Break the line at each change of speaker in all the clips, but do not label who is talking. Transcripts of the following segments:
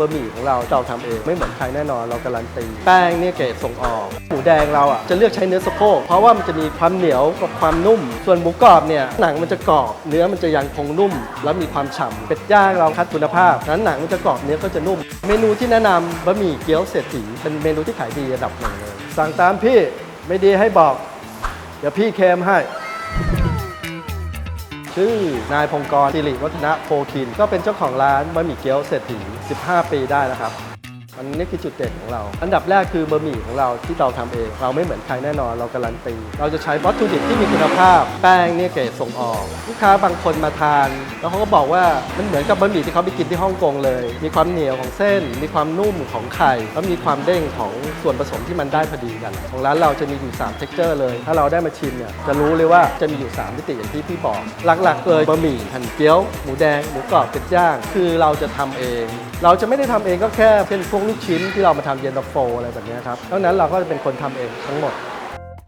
บะหมี่ของเราเราทำเองไม่เหมือนใครแน่นอนเราการันตีแป้งเนี่ยเกรดส่งออกหมูแดงเราอะจะเลือกใช้เนื้อสะโพกเพราะว่ามันจะมีความเหนียวกับความนุ่ม ส่วนหมูกรอบเนี่ยหนังมันจะกรอบเนื้อมันจะยังคงนุ่ม แล้วมีความฉ่ำเป็ดย่างเราคัดคุณภาพนั้นหนังมันจะกรอบเนื้อก็จะนุ่ม เมนูที่แนะนำบะหมี่เกี๊ยวเศรษฐีเป็นเมนูที่ขายดีระดับหนึ่งเลยสั่งตามพี่ไม่ดีให้บอก เดี๋ยวพี่เคมให้ ชื่อนายพงกรสิริวัฒนะโพคิน ก็เป็นเจ้าของร้านบะหมี่เกี๊ยวเศรษฐี 15 ปีได้นะครับ อันนี้คือจุดเด่นของเรา อันดับแรกคือบะหมี่ของเราที่เราทำเอง เราไม่เหมือนใครแน่นอนเราการันตี เราจะใช้วัตถุดิบที่มีคุณภาพ แป้งเนี่ยเกรดส่งออก ลูกค้าบางคนมาทาน แล้วเขาก็บอกว่ามันเหมือนกับบะหมี่ที่เขาไปกินที่ฮ่องกงเลย มีความเหนียวของเส้น มีความนุ่มของไข่แล้วมีความเด้งของส่วนผสมที่มันได้พอดีกัน ของร้านเราจะมีอยู่3 texture เลย ถ้าเราได้มาชิมเนี่ยจะรู้เลยว่าจะมีอยู่3มิติอย่างที่พี่บอก หลักๆเลยบะหมี่หั่นเกี๊ยวหมูแดงหมูกรอบเป็ดย่าง คือเราจะทำเอง เราจะไม่ได้ทำเองก็แค่เช่นพวกลูกชิ้นที่เรามาทำเย็นตาโฟอะไรแบบนี้ครับดังนั้นเราก็จะเป็นคนทำเองทั้งหมด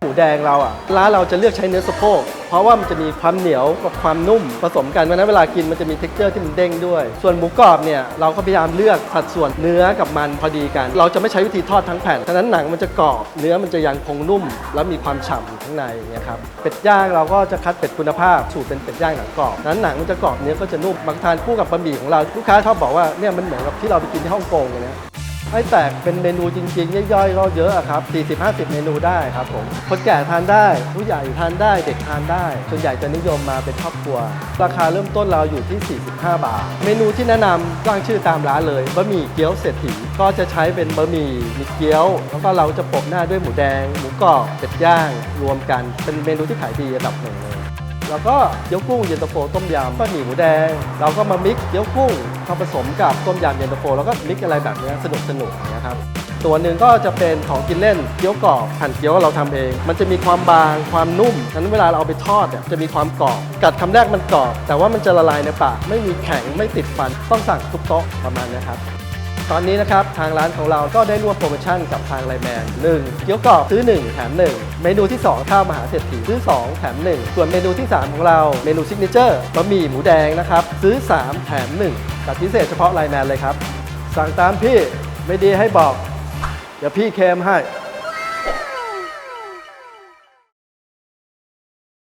หมูแดงเราอะร้านเราจะเลือกใช้เนื้อสะโพกเพราะว่ามันจะมีความเหนียวกับความนุ่มผสมกันเพราะนั้นเวลากินมันจะมี t e x t อร์ที่มันเด้งด้วย ส่วนหมูกรอบเนี่ยเราก็พยายามเลือกสัดส่วนเนื้อกับมันพอดีกัน เราจะไม่ใช้วิธีทอดทั้งแผ่นฉะนั้นหนังมันจะกรอบเนื้อมันจะยังคงนุ่ม แล้วมีความฉ่ำข้างในเงี้ยครับเป็ดย่างเราก็จะคัดเป็ดคุณภาพสูตรเป็นเป็ดย่างหนังกรอบฉะนั้นหนังมันจะกรอบเนื้อก็จะนุ่มบางทานคู่กับบะหมี่ของเราลูกค้าชอบบอกว่าเนี่ยมันเหมือนกับที่เราไปกินที่ฮ่องกงเลยนะ ให้แตกเป็นเมนูจริงๆ ย่อยๆก็เยอะอะครับ 40-50 เมนูได้ครับผม คนแก่ทานได้ผู้ใหญ่ทานได้เด็กทานได้ ส่วนใหญ่จะนิยมมาเป็นครอบครัว ราคาเริ่มต้นเราอยู่ที่ 45 บาท เมนูที่แนะนำตั้งชื่อตามร้านเลยบะหมี่เกี๊ยวเศรษฐีก็จะใช้เป็นบะหมี่มีเกี๊ยว แล้วก็เราจะโปะหน้าด้วยหมูแดง หมูกรอบเป็ดย่าง รวมกันเป็นเมนูที่ขายดีอันดับหนึ่งเลย แล้วก็เกี๊ยวกุ้งเย็นตาโฟต้มยำบะหมี่หมูแดง เราก็มามิกซ์เกี๊ยวกุ้งเข้าผสมกับต้มยำเย็นตาโฟแล้วก็มิกซ์อะไรแบบนี้สนุกสนุกนะครับตัวหนึ่งก็จะเป็นของกินเล่นเกี๊ยวกรอบหั่นเกี๊ยวเราทำเอง มันจะมีความบางความนุ่มฉะนั้นเวลาเราเอาไปทอดเนี่ยจะมีความกรอบ กัดคำแรกมันกรอบ แต่ว่ามันจะละลายในปากไม่มีแข็งไม่ติดฟันต้องสั่งทุกโต๊ะประมาณนี้ครับ ตอนนี้นะครับทางร้านของเราก็ได้ร่วมโปรโมชั่นกับทางไลแมน 1. เกี๊ยวกรอบซื้อ 1 แถม 1 เมนูที่ 2 ข้าวมหาเศรษฐีซื้อ 2 แถม 1 ส่วนเมนูที่ 3 ของเราเมนูซิกเนเจอร์บะหมี่หมูแดงนะครับซื้อ 3 แถม 1กับพิเศษเฉพาะไลแมนเลยครับสั่งตามพี่ไม่ดีให้บอก เดี๋ยวพี่เคมให้